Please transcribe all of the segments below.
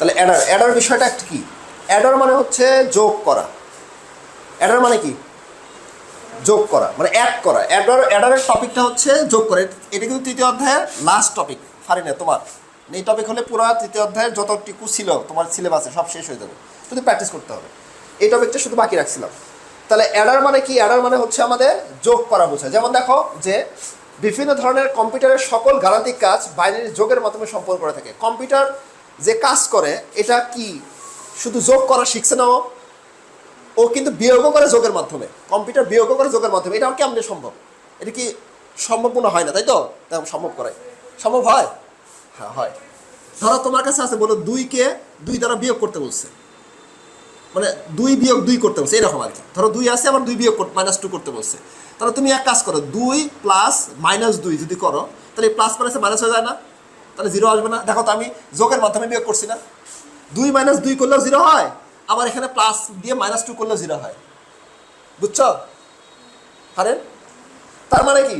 তাহলে Eder Eder বিষয়টা কি? অ্যাডার মানে হচ্ছে যোগ করা। অ্যাডার মানে কি? যোগ করা মানে অ্যাড করা। অ্যাডার, অ্যাডারের টপিকটা হচ্ছে যোগ করা। এটা কিন্তু তৃতীয় অধ্যায়ের লাস্ট টপিক ফারিনা তোমার। এই টপিক হলে পুরো তৃতীয় অধ্যায়ের যতটুকু ছিল, তোমার সিলেবাসে সব শেষ হয়ে যাবে। শুধু প্র্যাকটিস করতে হবে। এই টপিকটা শুধু বাকি রাখছিলাম। তাহলে অ্যাডার মানে কি? অ্যাডার মানে হচ্ছে আমাদের যোগ করা বোঝায় যেমন দেখো যে বিভিন্ন ধরনের কম্পিউটারের সকল গাণিতিক কাজ বাইনারি যোগের মাধ্যমে সম্পন্ন করে থাকে। কম্পিউটার যে কাজ করে, এটা কি শুধু যোগ করা শিখছে না ও? কিন্তু বিয়োগও করে যোগের মাধ্যমে। কম্পিউটার বিয়োগও করে যোগের মাধ্যমে। এটা কেমনে সম্ভব? এটা কি সম্ভব মনে হয় না, তাই তো? তেমন সম্ভব করে। সম্ভব হয়? হ্যাঁ হয়। ধরো তোমার কাছে আছে, বলো দুইকে দুই দ্বারা বিয়োগ করতে বলছে। মানে দুই বিয়োগ দুই করতে বলছে, এরকম আর কি। ধরো দুই আছে, আবার দুই বিয়োগ মাইনাস টু করতে বলছে। তাহলে তুমি এক কাজ করো, দুই প্লাস মাইনাস দুই যদি করো, তাহলে প্লাস মাইনাসে মাইনাস হয়ে যায় না? তাহলে জিরো আসবে না। দেখো তো আমি যোগের মাধ্যমে বিয়োগ করছি না। দুই মাইনাস দুই করলেও জিরো হয়। আবার এখানে প্লাস দিয়ে মাইনাস টু করলেও জিরো হয়। বুঝছ? আরে তার মানে কি?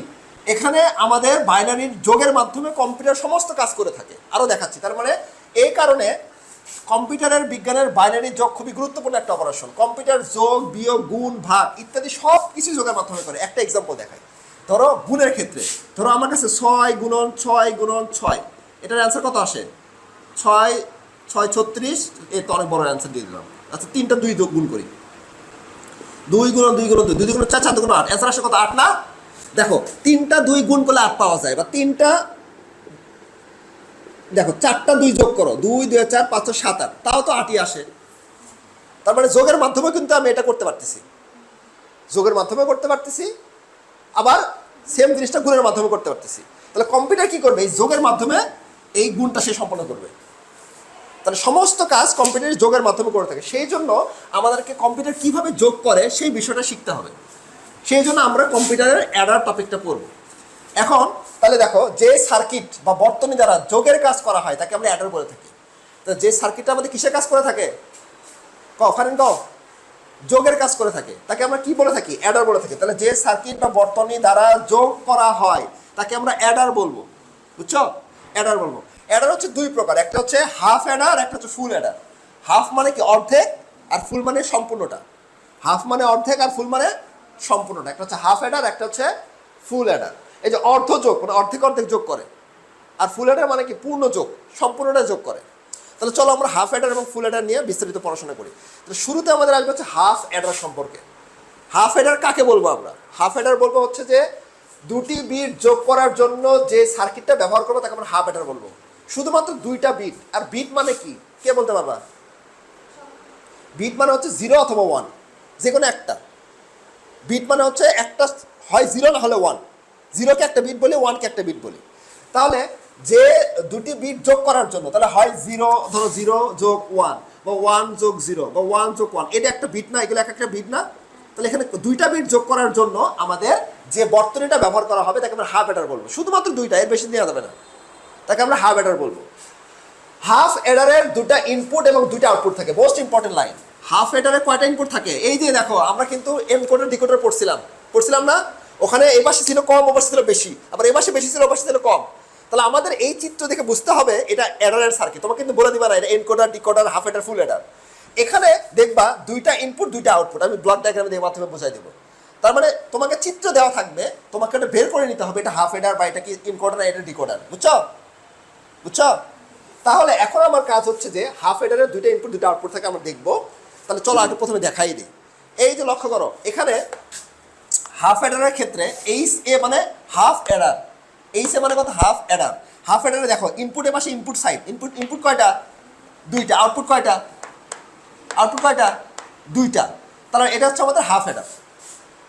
এখানে আমাদের বাইনারির যোগের মাধ্যমে কম্পিউটার সমস্ত কাজ করে থাকে। আরও দেখাচ্ছি। তার মানে এই কারণে কম্পিউটারের বিজ্ঞানের বাইনারি যোগ খুবই গুরুত্বপূর্ণ একটা অপারেশন কম্পিউটার যোগ, বিয়োগ, গুণ, ভাগ ইত্যাদি সব কিছু যোগের মাধ্যমে করে। একটা এক্সাম্পল দেখায় ধরো গুণের ক্ষেত্রে। ধরো আমার কাছে ছয় গুণন ছয় গুণন ছয়। এটার অ্যান্সার কত আসে? ছয় ছয় ছত্রিশ এই তো অনেক বড় অ্যান্সার দিয়ে দিলাম। আচ্ছা তিনটা দুই গুণ করি। দুই গুণ দুই গুণ দুই দুই গুণ চার চার দুগুণ আট। অ্যান্সার আসে কত? আট না? দেখো তিনটা দুই গুণ করলে আট পাওয়া যায়। বা তিনটা দেখো চারটা দুই যোগ করো। দুই দুই চার পাঁচ ছয়, সাত আট। তাও তো আটই আসে। তার মানে যোগের মাধ্যমে কিন্তু আমি এটা করতে পারতেছি। যোগের মাধ্যমে করতে পারতেছি আবার সেম জিনিসটা গুণের মাধ্যমে করতে পারতেছি। তাহলে কম্পিউটার কি করবে? এই যোগের মাধ্যমে এই গুণটা সে সম্পন্ন করবে। তাহলে সমস্ত কাজ কম্পিউটারের যোগের মাধ্যমে করে থাকে। সেই জন্য আমাদেরকে কম্পিউটার কীভাবে যোগ করে সেই বিষয়টা শিখতে হবে। সেই জন্য আমরা কম্পিউটারের অ্যাডার টপিকটা পড়ব। এখন তাহলে দেখো, যে সার্কিট বা বর্তনী দ্বারা যোগের কাজ করা হয়, তাকে আমরা অ্যাডার বলে থাকি। তো যে সার্কিটটা আমাদের কিসের কাজ করে থাকে? ক ফারেন ক যোগের কাজ করে থাকে। তাকে আমরা কি বলে থাকি? অ্যাডার বলে থাকি। তাহলে যে সার্কিট বা বর্তনী দ্বারা যোগ করা হয়, তাকে আমরা অ্যাডার বলব। বুঝছ? অ্যাডার বলব। অ্যাডার হচ্ছে দুই প্রকার, একটা হচ্ছে হাফ অ্যাডার একটা হচ্ছে ফুল অ্যাডার। হাফ মানে কি অর্ধেক আর ফুল মানে সম্পূর্ণটা। হাফ মানে অর্ধেক আর ফুল মানে সম্পূর্ণটা। একটা হচ্ছে হাফ অ্যাডার, একটা হচ্ছে ফুল অ্যাডার। এই যে অর্ধ যোগ মানে অর্ধেক অর্ধেক যোগ করে। আর ফুল অ্যাডার মানে কি? পূর্ণ যোগ, সম্পূর্ণটা যোগ করে। তাহলে চলো আমরা হাফ অ্যাডার এবং ফুল অ্যাডার নিয়ে বিস্তারিত পড়াশোনা করি। তাহলে শুরুতে আমাদের আসবে হচ্ছে হাফ অ্যাডার সম্পর্কে। হাফ অ্যাডার কাকে বলব আমরা? হাফ অ্যাডার বলব হচ্ছে যে দুটি বিট যোগ করার জন্য যে সার্কিটটা ব্যবহার করব, তাকে আমরা হাফ অ্যাডার বলব। শুধুমাত্র দুইটা বিট আর বিট মানে কি? কে বলতে পারবা বিট মানে হচ্ছে জিরো অথবা ওয়ান যে কোনো একটা। বিট মানে হচ্ছে একটা হয় জিরো না হলে ওয়ান জিরোকে একটা বিট বলি ওয়ানকে একটা বিট বলি। তাহলে যে দুটি বিট যোগ করার জন্য, তাহলে হয় জিরো ধরো জিরো যোগ ওয়ান বা ওয়ান যোগ জিরো বা ওয়ান যোগ ওয়ান এটা একটা বিট না, এগুলো এক একটা বিট না। তাহলে এখানে দুইটা বিট যোগ করার জন্য আমাদের যে বর্তনীটা ব্যবহার করা হবে, তাকে আমরা হাফ এডার বলব। শুধুমাত্র দুইটা, এর বেশি দেওয়া যাবে না। তাকে আমরা হাফ এডার বলব। হাফ এডারের দুটা ইনপুট এবং দুটা আউটপুট থাকে মোস্ট ইম্পর্টেন্ট লাইন হাফ এডারে কয়টা ইনপুট থাকে? এই যে দেখো, আমরা কিন্তু এনকোডার ডিকোডার পড়ছিলাম। পড়ছিলাম না? ওখানে এই পাশে ছিল কম ও পাশে ছিল বেশি। আবার এই পাশে বেশি ছিল ও পাশে ছিল কম। তাহলে আমাদের এই চিত্র দেখে বুঝতে হবে, এটা এডারের সার্কিট তোমাকে কিন্তু বলে দিবা না, এটা encoder decoder half adder full adder এখানে দেখবা দুইটা ইনপুট দুইটা আউটপুট আমি ব্লক ডায়াগ্রামে দিয়ে মাধ্যমে বোঝাই দেবো। তার মানে তোমাকে চিত্র দেওয়া থাকবে, তোমাকে এটা বের করে নিতে হবে, এটা হাফ এডার বা এটা কি ইনকোডার এটা ডিকোডার বুঝছ? বুঝছ? তাহলে এখন আমার কাজ হচ্ছে যে হাফ এডারের দুইটা ইনপুট দুইটা আউটপুট থাকে আমরা দেখব। তাহলে চলো আগে প্রথমে দেখাই দিই। এই যে লক্ষ্য করো, এখানে হাফ এডারের ক্ষেত্রে এইচ এ মানে হাফ এডার এইচ এ মানে কত? হাফ এডার হাফ এডারে দেখো ইনপুটের পাশে ইনপুট সাইড ইনপুট ইনপুট কয়টা? দুইটা। আউটপুট কয়টা? আউটপুট কয়টা? দুইটা। তাহলে এটা হচ্ছে আমাদের হাফ এডার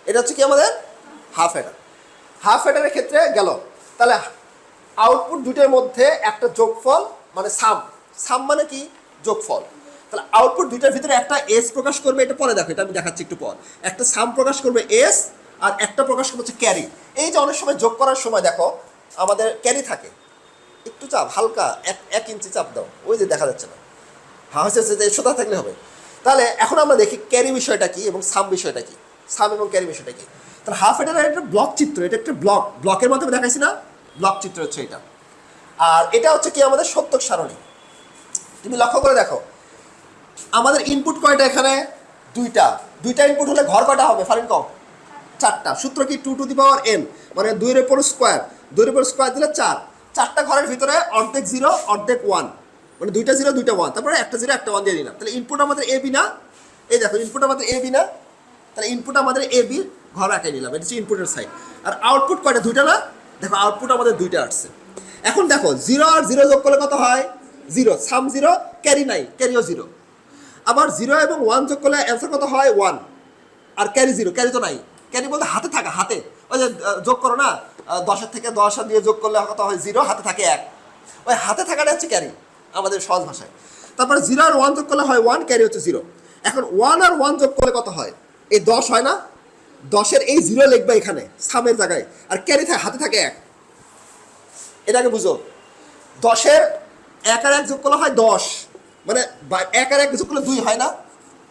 এটা হচ্ছে কি আমাদের? হাফ এডার হাফ এডারের ক্ষেত্রে গেল। তাহলে আউটপুট দুটোর মধ্যে একটা যোগফল মানে সাম। সাম মানে কি? যোগফল। তাহলে আউটপুট দুইটার ভিতরে একটা এস প্রকাশ করবে, এটা পরে দেখো, এটা আমি দেখাচ্ছি একটু পর। একটা সাম প্রকাশ করবে এস আর একটা প্রকাশ করবে হচ্ছে ক্যারি। এই যে অনেক সময় যোগ করার সময় দেখো, আমাদের ক্যারি থাকে। একটু চাপ, হালকা, এক এক ইঞ্চি চাপ দাও। ওই যে দেখা যাচ্ছে না। হ্যাঁ হচ্ছে যে সোজা থাকলে হবে। তাহলে এখন আমরা দেখি ক্যারি বিষয়টা কি এবং সাম বিষয়টা কি। সাম এবং ক্যারি বিষয়টা কি। তাহলে হাফ এটার একটা ব্লক চিত্র, এটা একটা ব্লক। ব্লকের মাধ্যমে দেখাইছি না। ব্লক চিত্র হচ্ছে এটা। আর এটা হচ্ছে কি আমাদের সত্যক সারণী। তুমি লক্ষ্য করে দেখো, আমাদের ইনপুট কয়টা এখানে? দুইটা। দুইটা ইনপুট হলে ঘর কয়টা হবে? ফারিন কম চারটা। সূত্র কি two to the power N মানে দুইয়ের উপর স্কোয়ার দুইয়ের উপর স্কোয়ার দিলে চার। চারটা ঘরের ভিতরে অর্ধেক জিরো অর্ধেক ওয়ান মানে দুইটা জিরো দুইটা ওয়ান তারপরে একটা জিরো একটা ওয়ান দিয়ে দিলাম। তাহলে ইনপুট আমাদের এ বি না? এই দেখো ইনপুট আমাদের এ বি না? তাহলে ইনপুট আমাদের এ বি ঘর একাই নিলাম। এটা হচ্ছে ইনপুটের সাইড আর আউটপুট কয়টা? দুইটা না? দেখো আউটপুট আমাদের দুইটা আসছে। এখন দেখো জিরো আর জিরো যোগ করলে কত হয়? জিরো সাম জিরো ক্যারি নাই ক্যারিও জিরো আবার জিরো এবং ওয়ান যোগ করলে অ্যান্সার কত হয়? ওয়ান আর ক্যারি জিরো ক্যারি তো নাই। ক্যারি বলতে হাতে থাকা, হাতে। ওই যে যোগ করো না দশের থেকে দশ দিয়ে যোগ করলে কত হয়? জিরো হাতে থাকে এক। ওই হাতে থাকাটা হচ্ছে ক্যারি আমাদের সহজ ভাষায়। তারপরে জিরো আর ওয়ান যোগ করলে হয় ওয়ান ক্যারি হচ্ছে জিরো এখন ওয়ান আর ওয়ান যোগ করলে কত হয়? এই দশ হয় না? দশের এই জিরো লিখবে এখানে সামের জায়গায়। আর ক্যারি থাকে, হাতে থাকে এক। এটাকে বুঝো। দশের এক আর এক যোগ করলে হয় দশ। মানে এক আর এক যোগ করলে দুই, হয় না?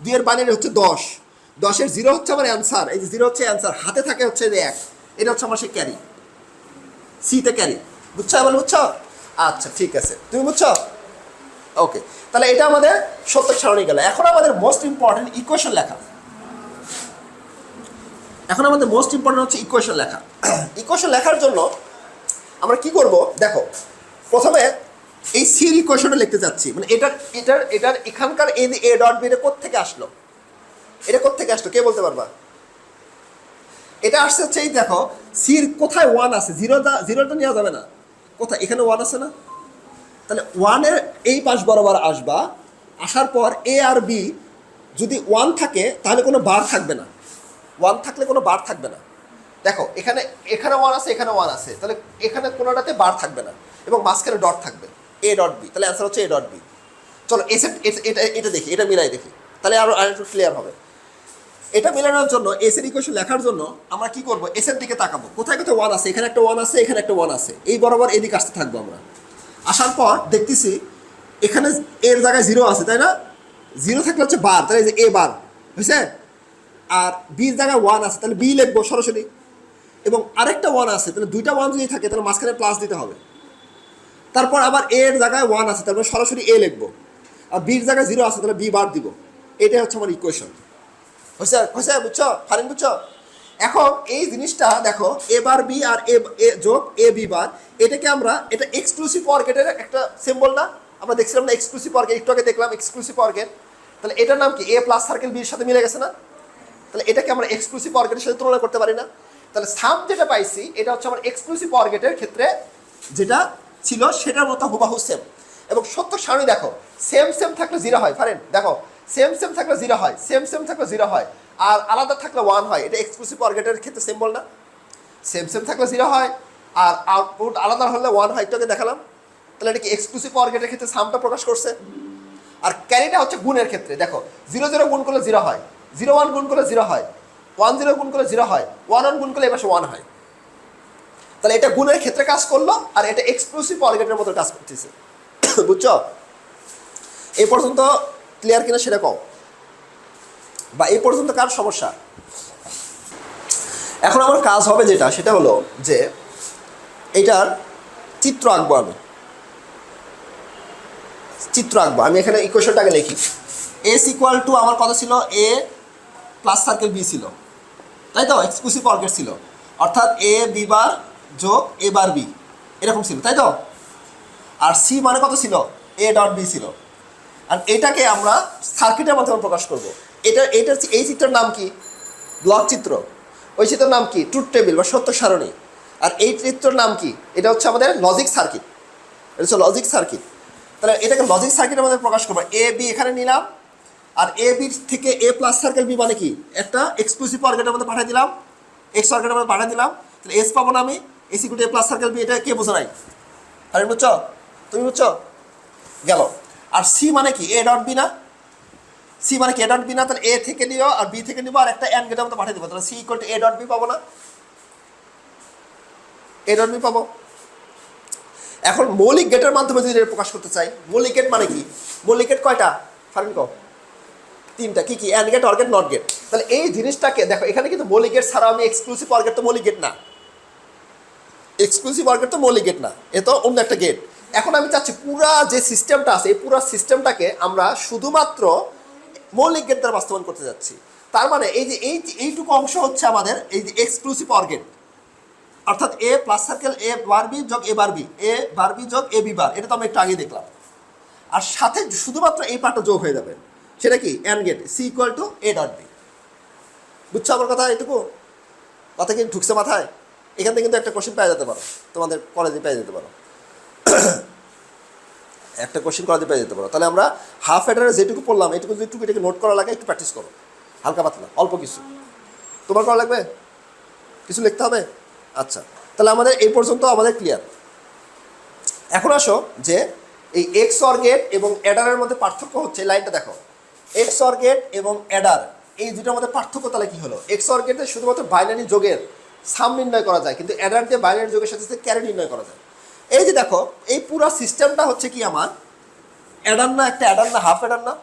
দুইয়ের বাইনারি হচ্ছে দশ। দশের জিরো হচ্ছে আমার অ্যান্সার এই যে জিরো হচ্ছে অ্যান্সার হাতে থাকে হচ্ছে যে এক। এটা হচ্ছে আমার সেই ক্যারি সিতে ক্যারি বুঝছ এবার বুঝছ? আচ্ছা ঠিক আছে। তুমি বুঝছ? ওকে তাহলে এটা আমাদের সত্তর সারণী গেল। এখন আমাদের মোস্ট ইম্পর্টেন্ট ইকুয়েশন লেখা। এখন আমাদের মোস্ট ইম্পর্টেন্ট হচ্ছে ইকুয়েশন লেখা। ইকুয়েশন লেখার জন্য আমরা কি করব? দেখো, প্রথমে এই সির ইকুয়েশনটা লিখতে যাচ্ছি মানে এটার এটার এটার এখানকার এ এ ডট বি এটা থেকে আসলো? এটা থেকে আসলো? কে বলতে পারবা? এটা আসছে হচ্ছে এই দেখো সির কোথায় ওয়ান আছে? জিরোটা জিরোটা নেওয়া যাবে না। কোথায়? এখানে ওয়ান আছে না? তাহলে ওয়ানের এই পাশ বরাবর আসবা। আসার পর এ আর বি যদি ওয়ান থাকে, তাহলে কোনো বার থাকবে না। ওয়ান থাকলে কোনো বার থাকবে না। দেখো, এখানে এখানে ওয়ান আছে, এখানে ওয়ান আছে। তাহলে এখানে কোনোটাতে বার থাকবে না। এবং মাঝখানে ডট থাকবে। এ ডট বি তাহলে অ্যান্সার হচ্ছে এ ডট বি চলো এসে এটা এটা দেখি, এটা মিলাই দেখি। তাহলে আরও আরেকটু ক্লিয়ার হবে। এটা মেলানোর জন্য এস এর ইকুয়েশন লেখার জন্য আমরা কি করব? এস এর দিকে তাকাবো। কোথায় কোথায় ওয়ান আছে? এখানে একটা ওয়ান আছে, এখানে একটা ওয়ান আছে। এই বরাবর এদিকে আসতে থাকব আমরা। আসার পর দেখতেছি এখানে এর জায়গায় জিরো আছে, তাই না? জিরো থাকলে হচ্ছে বার তাহলে এ বার বুঝছে আর বির জায়গায় ওয়ান আছে, তাহলে বি লিখব সরাসরি। এবং আরেকটা ওয়ান আছে, তাহলে দুইটা ওয়ান যদি থাকে, তাহলে মাঝখানে প্লাস দিতে হবে। তারপর আবার এর জায়গায় ওয়ান আছে, তারপরে সরাসরি এ লিখব। আর বির জায়গায় জিরো আছে, তাহলে বি বার দিব। এটাই হচ্ছে আমার ইকুয়েশন হয়েছে হয়েছে, বুঝছ? ফারিন, বুঝছ? এখন এই জিনিসটা দেখো এ বার বি আর এ যোগ এ বি বার, এটাকে আমরা, এটা এক্সক্লুসিভ অর্গেটের একটা সিম্বল না? আমরা দেখছিলাম না এক্সক্লুসিভ অর্গেট একটু আগে দেখলাম এক্সক্লুসিভ অর্গেট তাহলে এটার নাম কি? এ প্লাস সার্কেল বির সাথে মিলে গেছে না? তাহলে এটাকে আমরা এক্সক্লুসিভ অর্গেটের সাথে তুলনা করতে পারি না। তাহলে সাম যেটা পাইছি, এটা হচ্ছে আমার এক্সক্লুসিভ অর্গেটের ক্ষেত্রে যেটা ছিল সেটার মতো হুবাহু সেম এবং সত্য সারণী দেখো সেম সেম থাকলে জিরো হয় পারেন দেখো সেম সেম থাকলে জিরো হয় সেম সেম থাকলে জিরো হয়, আর আলাদা থাকলে ওয়ান হয়, এটা এক্সক্লুসিভ অর্গেটের ক্ষেত্রে সেম বল না। সেম সেম থাকলে জিরো হয়, আর আউটপুট আলাদা হলে ওয়ান হয় আগে দেখালাম। তাহলে এটা কি এক্সক্লুসিভ অর্গেটের ক্ষেত্রে সামটা প্রকাশ করছে? আর ক্যারিটা হচ্ছে গুণের ক্ষেত্রে, দেখো জিরো জিরো গুণ করলে জিরো হয়। জিরো ওয়ান গুণ করলে জিরো হয়, ওয়ান জিরো গুণ করলে জিরো হয়, ওয়ান ওয়ান গুণ করলে এবার ওয়ান হয়। তাহলে এটা গুণের ক্ষেত্রে কাজ করল আর এটা এক্সক্লুসিভ অর্গেটের মতো কাজ করতেছে। বুঝছ? এই পর্যন্ত ক্লিয়ার কিনা সেটা কম বা এই পর্যন্ত কার সমস্যা? এখন আমার কাজ হবে যেটা, সেটা হলো যে এটার চিত্র আঁকবো আমি। চিত্র আঁকবো। আমি এখানে ইকুয়েশনটাকে লিখি। এস ইকুয়াল টু আমার কথা ছিল? এ প্লাস সার্কেল বি ছিল। তাই তো এক্সক্লুসিভ অর্গেট ছিল। অর্থাৎ এ বি বার যোগ এ বার বি এরকম ছিল তাই তো আর সি মানে কত ছিল? এ ডট বি ছিল। আর এটাকে আমরা সার্কিটের মাধ্যমে প্রকাশ করব। এটা এটার এই চিত্রের নাম কি? ব্লক চিত্র। ওই চিত্রের নাম কি? ট্রুথ টেবিল বা সত্য সারণী। আর এই চিত্রের নাম কি? এটা হচ্ছে আমাদের লজিক সার্কিট এটা হচ্ছে লজিক সার্কিট তাহলে এটাকে লজিক সার্কিটের মধ্যে প্রকাশ করব। এ বি এখানে নিলাম। আর এ বি থেকে এ প্লাস সার্কেল বি মানে কি? একটা এক্সক্লুসিভ অর্গেটের মধ্যে পাঠিয়ে দিলাম। এক্স অর্গেটের মধ্যে পাঠিয়ে দিলাম। তাহলে এস পাবো না আমি। S equal A plus circle B এটা কে বোঝা নাই? আরে বুঝছ? তুমি বুঝছ? গেল। আর সি মানে কি? এ ডট বি না? সি মানে কি? এ ডট বি না? তাহলে এ থেকে নিও আর বি থেকে নিবো আর একটা এন গেটের মধ্যে পাঠিয়ে দেবো। তাহলে C equal to A dot B পাবো না? এ ডট বি পাবো। এখন মৌলিক গেটের মাধ্যমে যদি প্রকাশ করতে চাই, মৌলিক গেট মানে কি? মৌলিক গেট কয়টা? ফারিন কো তিনটা, কি কি and gate or gate not gate তাহলে এই জিনিসটাকে, দেখো, এখানে কিন্তু মলি গেট ছাড়া আমি এক্সক্লুসিভ অর গেট তো মৌলিক গেট না। এক্সক্লুসিভ অর গেট তো মৌলিক গেট না। এ তো অন্য একটা গেট এখন আমি চাচ্ছি পুরা যে সিস্টেমটা আছে, এই পুরা সিস্টেমটাকে আমরা শুধুমাত্র মৌলিক গেট দ্বারা বাস্তবায়ন করতে যাচ্ছি। তার মানে এই যে, এই এইটুকু অংশ হচ্ছে আমাদের এই যে এক্সক্লুসিভ অর গেট অর্থাৎ A plus circle A bar B যোগ A bar B A bar B যোগ এ বি বার এটা তো আমি একটু আগে দেখলাম। আর সাথে শুধুমাত্র এই পার্টটা যোগ হয়ে যাবে। সেটা কি? And gate C equal to A dot B বুঝছ আমার কথা এটুকু কথা কি ঢুকছে মাথায়? এখান থেকে কিন্তু একটা কোশ্চেন পেয়ে যেতে পারো। তোমাদের কলেজে পেয়ে যেতে পারো। একটা কোশ্চেন কলেজে পেয়ে যেতে পারো। তাহলে আমরা হাফ হেডারে যেটুকু পড়লাম, এটুকু যেটুকু এটাকে নোট করা লাগে, একটু প্র্যাকটিস করো। হালকা পাতলা, অল্প কিছু। তোমার করা লাগবে? কিছু লিখতে হবে? আচ্ছা। তাহলে আমাদের এই পর্যন্ত আমাদের ক্লিয়ার এখন আসো যে এই এক্স অর গেট এবং অ্যাডারের মধ্যে পার্থক্য হচ্ছে লাইনটা দেখো। এক্স অর গেট এবং অ্যাডার এই দুটোর মধ্যে পার্থক্য তাহলে কী হলো? এক্স অর গেটে শুধুমাত্র বাইনারি যোগের সাম নির্ণয় করা যায়, কিন্তু অ্যাডার দিয়ে বাইনারি যোগের সাথে সাথে ক্যারি নির্ণয় করা যায়। এই যে দেখো, এই পুরো সিস্টেমটা হচ্ছে কি আমার? অ্যাডার না একটা অ্যাডার না হাফ অ্যাডার না।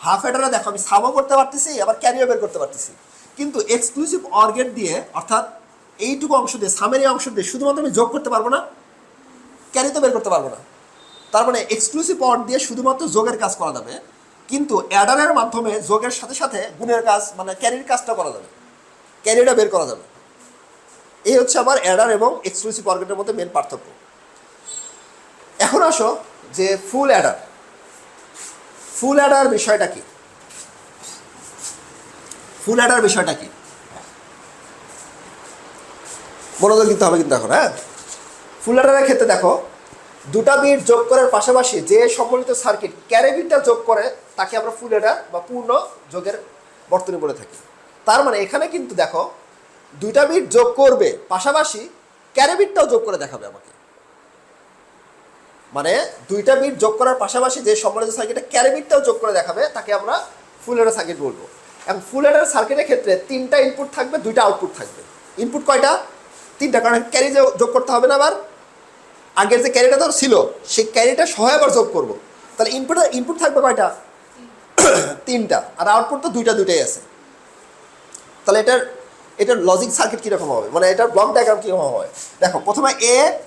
হাফ অ্যাডারে দেখো, আমি সামও করতে পারতেছি, আবার ক্যারিও বের করতে পারতেছি। কিন্তু এক্সক্লুসিভ অর্গেট দিয়ে, অর্থাৎ এইটুকু অংশ দিয়ে সামের এই অংশ দিয়ে শুধুমাত্র আমি যোগ করতে পারব না ক্যারি তো বের করতে পারব না। তার মানে এক্সক্লুসিভ অর দিয়ে শুধুমাত্র যোগের কাজ করা যাবে। কিন্তু অ্যাডারের মাধ্যমে যোগের সাথে সাথে গুণের কাজ মানে ক্যারির কাজটা করা যাবে। ক্যারিটা বের করা যাবে। এই হচ্ছে আমার অ্যাডার এবং এক্সক্লুসিভ অর্গেটের মধ্যে মেন পার্থক্য। এখন আসো যে ফুল অ্যাডার। ফুল অ্যাডার বিষয়টা কি? ফুল অ্যাডার বিষয়টা কি? মনোযোগ দিতে হবে কিন্তু এখন হ্যাঁ? ফুল অ্যাডারের ক্ষেত্রে দেখো দুটা বিট যোগ করার পাশাপাশি যে সম্বলিত সার্কিট ক্যারে বিটটা যোগ করে, তাকে আমরা ফুল অ্যাডার বা পূর্ণ যোগের বর্তনী বলে থাকি। তার মানে এখানে কিন্তু দেখো, দুইটা বিট যোগ করবে, পাশাপাশি ক্যারে বিটটাও যোগ করে দেখাবে আমাকে। মানে দুইটা বিট যোগ করার পাশাপাশি যে সম্বলিত সার্কিটটা ক্যারে বিটটাও যোগ করে দেখাবে, তাকে আমরা ফুল অ্যাডার সার্কিট বলব। এবং ফুল অ্যাডার সার্কিটের ক্ষেত্রে তিনটা ইনপুট থাকবে, দুইটা আউটপুট থাকবে। ইনপুট কয়টা? তিনটা, কারণ ক্যারি যোগ করতে হবে না আবার আগের যে ক্যারিটা ধর ছিল, সেই ক্যারিটা সহ আবার যোগ করব। তাহলে ইনপুট ইনপুট থাকবে কয়টা? তিনটা। আর আউটপুট তো দুইটা, দুইটাই আছে। তাহলে এটার এটার লজিক সার্কিট কীরকম হবে? মানে এটার ব্লক ডায়াগ্রাম কীরকম হবে? দেখো, প্রথমে এ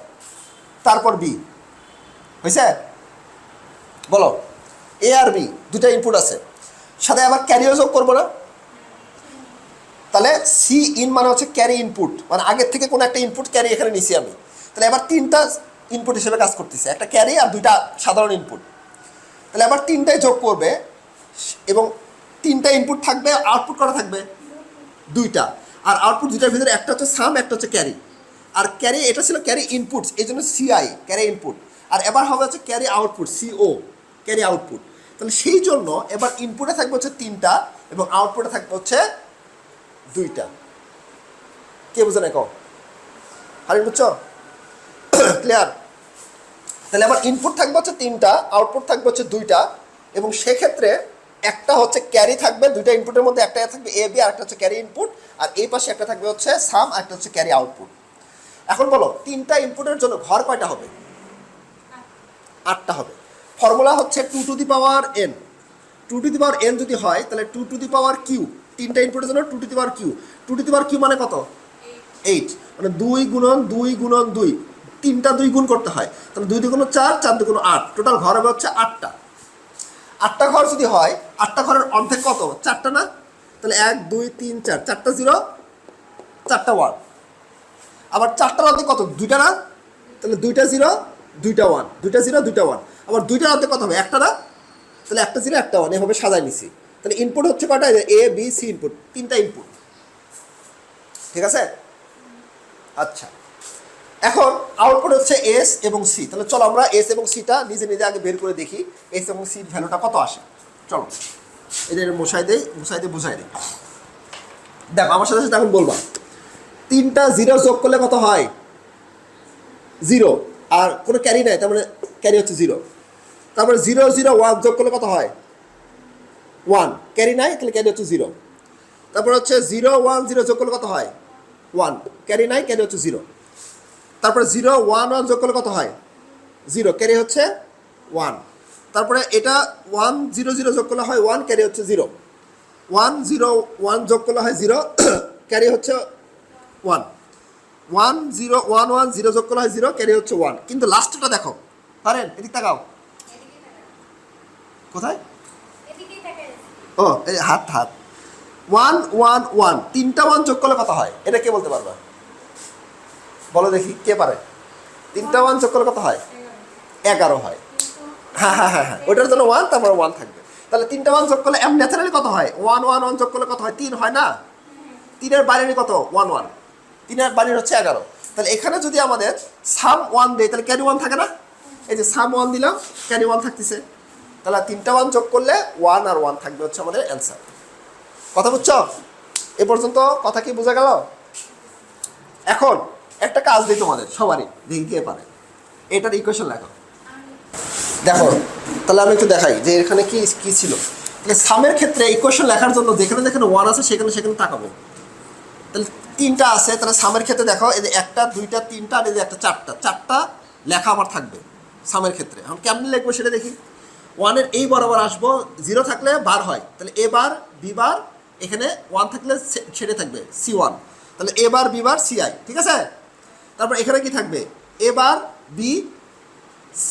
তারপর বি হয়েছে বলো এ আর বি দুটা ইনপুট আছে। সাথে আবার ক্যারিও যোগ করব না? তাহলে সি ইন মানে হচ্ছে ক্যারি ইনপুট মানে আগের থেকে কোনো একটা ইনপুট ক্যারি এখানে নিছি আমি। তাহলে এবার তিনটা ইনপুট হিসেবে কাজ করতেছে। একটা ক্যারি আর দুইটা সাধারণ ইনপুট তাহলে আবার তিনটায় যোগ করবে, এবং তিনটা ইনপুট থাকবে আউটপুট করা থাকবে? দুইটা। আর আউটপুট দুইটার ভিতরে একটা হচ্ছে সাম একটা হচ্ছে ক্যারি আর ক্যারি এটা ছিল ক্যারি ইনপুটস এই জন্য সিআই ক্যারি ইনপুট আর এবার হবে হচ্ছে carry output CO carry output তাহলে সেই জন্য এবার ইনপুটে থাকবে হচ্ছে তিনটা, এবং আউটপুটে থাকবে হচ্ছে দুইটা। কে বুঝে না হারিন বুঝছ? ক্লিয়ার তাহলে আমার ইনপুট থাকবে হচ্ছে তিনটা আউটপুট থাকবে হচ্ছে দুইটা এবং সেক্ষেত্রে একটা হচ্ছে ক্যারি থাকবে দুইটা ইনপুটের মধ্যে একটা থাকবে এ বি আর একটা হচ্ছে ক্যারি ইনপুট আর এই পাশে একটা থাকবে হচ্ছে সাম আর একটা হচ্ছে ক্যারি আউটপুট এখন বলো তিনটা ইনপুটের জন্য ঘর কয়টা হবে? আটটা হবে। ফর্মুলা হচ্ছে two to the power N two to the power N যদি হয় তাহলে two to the power Q তিনটা ইনপুটের জন্য two to the power Q two to the power Q মানে কত? এইট মানে দুই গুণন দুই গুণন দুই। তিনটা দুই গুণ করতে হয়। তাহলে দুই দুগুণ চার চার দুগুণ আট। টোটাল ঘর হবে হচ্ছে আটটা। আটটা ঘর যদি হয়, আটটা ঘরের অর্ধেক কত? চারটা না? তাহলে এক, দুই, তিন, চার। চারটা জিরো, চারটা ওয়ান। আবার চারটার অর্ধেক কত? দুইটা না? তাহলে দুইটা জিরো, দুইটা ওয়ান। দুইটা জিরো, দুইটা ওয়ান। আবার দুইটার অর্ধেক কত হবে? একটা না? তাহলে একটা জিরো, একটা ওয়ান। এভাবে সাজায় নিছি। তাহলে ইনপুট হচ্ছে কটা এ বি সি ইনপুট তিনটা ইনপুট ঠিক আছে? আচ্ছা। এখন আউটপুট হচ্ছে এস এবং সি তাহলে চলো আমরা এস এবং সিটা নিজে নিজে আগে বের করে দেখি এস এবং সির ভ্যালুটা কত আসে। চলো, এদের মশাই দেই, মশাই দিয়ে বুঝাই দিই। দেখো, আমার সাথে সাথে এখন বলবা। তিনটা জিরো যোগ করলে কত হয়? জিরো আর কোনো ক্যারি নাই, তার মানে ক্যারি হচ্ছে জিরো তারপরে জিরো জিরো ওয়ান যোগ করলে কত হয়? ওয়ান ক্যারি নাই, তাহলে ক্যারি হচ্ছে জিরো তারপর হচ্ছে জিরো ওয়ান জিরো যোগ করলে কত হয়? ওয়ান ক্যারি নাই ক্যারি হচ্ছে জিরো তারপরে জিরো, ওয়ান ওয়ান যোগ করলে কত হয়? জিরো ক্যারি হচ্ছে ওয়ান। তারপরে এটা ওয়ান, জিরো জিরো যোগ করলে হয় ওয়ান ক্যারি হচ্ছে জিরো। ওয়ান জিরো, ওয়ান যোগ করলে হয় জিরো ক্যারি হচ্ছে one. One, zero, one one, zero যোগ করলে হয় জিরো ক্যারি হচ্ছে ওয়ান। কিন্তু লাস্টটা দেখো। পারেন এদিক তাকাও। কোথায়। ও, এই হাত হাত। ওয়ান ওয়ান ওয়ান, তিনটা ওয়ান যোগ করলে কত হয়? এটা কে বলতে পারবে? বলো দেখি কে পারে? তিনটা ওয়ান যোগ করলে কত হয়। এগারো। হয়। হ্যাঁ হ্যাঁ হ্যাঁ হ্যাঁ। ওটার জন্য ওয়ান তারপর ওয়ান থাকবে। তাহলে তিনটা ওয়ান যোগ করলে এম ন্যাচারালি কত হয়? ওয়ান ওয়ান ওয়ান যোগ করলে কত হয়। তিন হয় না? তিনের বাইরে কত? ওয়ান ওয়ান তিনের বাইরে হচ্ছে এগারো। তাহলে এখানে যদি আমাদের সাম ওয়ান দেয় তাহলে ক্যারি ওয়ান থাকে না? এই যে সাম ওয়ান দিলাম ক্যারি ওয়ান থাকতেছে। তাহলে তিনটা ওয়ান যোগ করলে ওয়ান আর ওয়ান থাকবে হচ্ছে আমাদের অ্যান্সার কথা বুঝছ? এ পর্যন্ত কথা কি বোঝা গেল? এখন একটা কাজ দিই তোমাদের, সবারই দেখি কে পারে। এটার ইকুয়েশন লেখো। দেখো, তাহলে আমি একটু দেখাই যে এখানে কি কি ছিল। তাহলে সামের ক্ষেত্রে ইকুয়েশন লেখার জন্য যেখানে যেখানে ওয়ান আছে, সেখানে সেখানে তাকাবো। তাহলে তিনটা আছে, তাহলে সামের ক্ষেত্রে দেখো, এই যে একটা, দুইটা, তিনটা, আর এই যে একটা, চারটা। চারটা লেখা আমার থাকবে সামের ক্ষেত্রে। এখন কেমনি লিখব সেটা দেখি। ওয়ানের এই বরাবর আসব জিরো থাকলে বার হয়। তাহলে এ বার বি বার, এখানে ওয়ান থাকলে ছেড়ে থাকবে সি ওয়ান তাহলে A bar B bar C I ঠিক আছে? তারপর এখানে কি থাকবে? এবার B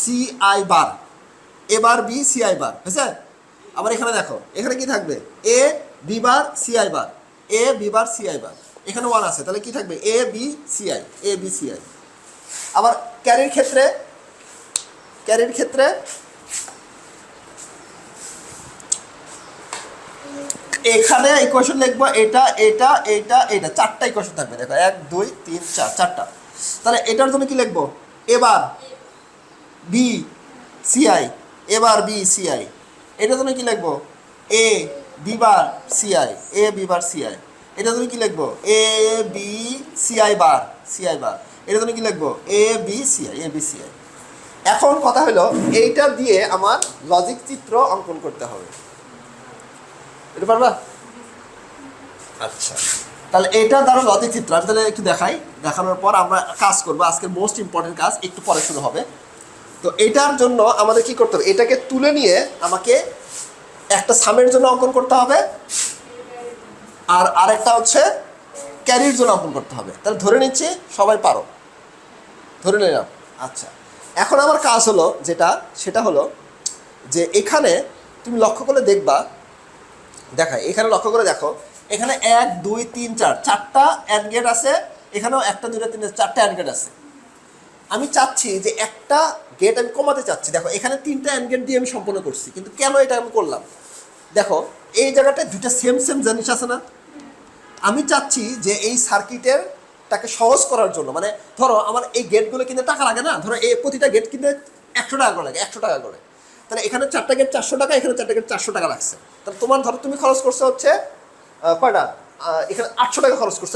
C I bar A bar B C I bar হয়েছে? আবার এখানে দেখো, এখানে কি থাকবে? A B bar C I bar A B bar C I bar এখানে ওয়ান আছে, তাহলে কি থাকবে? A B C I A B C I আবার ক্যারির ক্ষেত্রে ক্যারির ক্ষেত্রে, এখানে ইকুয়েশন লিখব, এটা এটা এটা এটা, চারটা ইকুয়েশন থাকবে। দেখো, এক, দুই, তিন, চার, চারটা। তাহলে এটার জন্য কি লিখব? এবার বি সিআই এবার বি সিআই এটার জন্য কি লিখব? A B bar C I A B bar C I এটার জন্য কি লিখব? A B C I bar C I bar এটার জন্য কি লিখব? A B C I A B C I এখন কথা হলো, এইটা দিয়ে আমার লজিক চিত্র অঙ্কন করতে হবে। এটা পারবা? আচ্ছা। তাহলে এটা দ্বারা লজিক চিত্র। আমি তাহলে একটু দেখাই। দেখানোর পর আমরা কাজ করব। আজকের মোস্ট ইম্পর্টেন্ট কাজ একটু পরে শুরু হবে। তো এটার জন্য আমাদের কি করতে হবে? এটাকে তুলে নিয়ে আমাকে একটা সামের জন্য অঙ্কন করতে হবে। আর আরেকটা হচ্ছে ক্যারির জন্য অঙ্কন করতে হবে। তাহলে ধরে নিচ্ছি সবাই পারো। ধরে নিলাম। আচ্ছা। এখন আমার কাজ হলো যেটা, সেটা হলো যে এখানে তুমি লক্ষ্য করে দেখবা, দেখাই। এখানে লক্ষ্য করে দেখো এখানে এক, দুই, তিন, চার। চারটা অ্যান্ড গেট আছে, এখানেও একটা, দুইটা, তিনটা, চারটা অ্যান্ড গেট আছে। আমি চাচ্ছি যে একটা গেট আমি কমাতে চাচ্ছি। দেখো, এখানে তিনটা অ্যান্ড গেট দিয়ে আমি সম্পন্ন করছি, কিন্তু কেন এটা আমি করলাম? দেখো, এই জায়গাটায় দুটা সেম সেম জিনিস আছে না? আমি চাচ্ছি যে এই সার্কিটের তাকে সহজ করার জন্য মানে ধরো আমার এই গেটগুলো কিনতে টাকা লাগে না, ধরো এই প্রতিটা গেট কিনতে একশো টাকা করে লাগে, একশো টাকা করে। তাহলে এখানে চারটা গেট চারশো টাকা, এখানে চারটা গেট চারশো টাকা লাগছে। তাহলে তোমার, ধরো তুমি খরচ করছ হচ্ছে কয়টা? এখানে আটশো টাকা খরচ করছ।